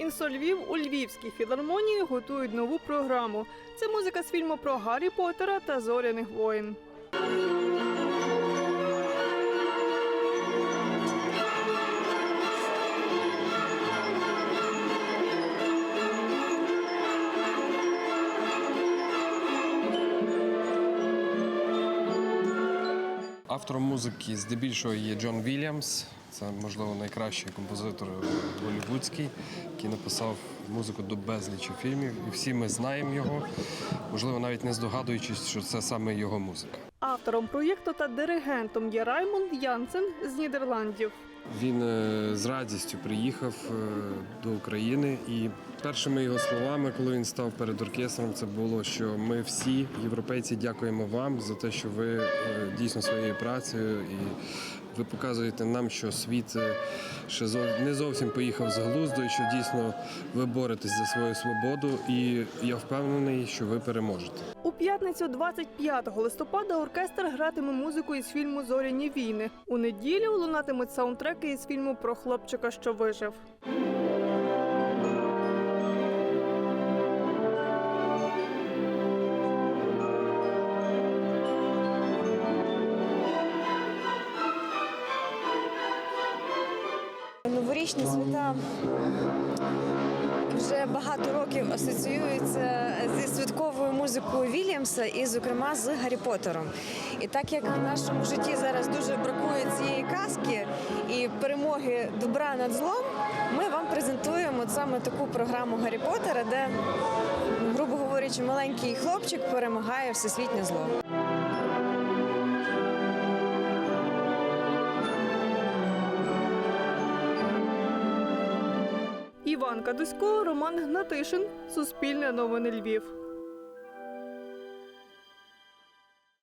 Інсольвів у Львівській філармонії готують нову програму. Це музика з фільму про Гаррі Поттера та Зоряних воїн. Автором музики здебільшого є Джон Вільямс. Це, можливо, найкращий композитор голівудський, який написав музику до безлічі фільмів. І всі ми знаємо його, можливо, навіть не здогадуючись, що це саме його музика. Автором проєкту та диригентом є Раймонд Янсен з Нідерландів. Він е, з радістю приїхав е, до України, і першими його словами, коли він став перед оркестром, це було, що ми всі, європейці, дякуємо вам за те, що ви е, дійсно своєю працею і ви показуєте нам, що світ е, ще не зовсім поїхав з глузду, і що дійсно ви боретесь за свою свободу, і я впевнений, що ви переможете. У п'ятницю 25 листопада оркестр гратиме музику із фільму Зоряні війни. У неділю лунатимуть саундтреки із фільму про хлопчика, що вижив. Новорічні свята вже багато років асоціюються зі святковою музикою Вільямса і, зокрема, з Гаррі Поттером. І так як в нашому житті зараз дуже бракує цієї казки і перемоги добра над злом, ми вам презентуємо саме таку програму Гаррі Поттера, де, грубо говорячи, маленький хлопчик перемагає всесвітнє зло. Іван Кадусько, Роман Гнатишин, Суспільне новини Львів.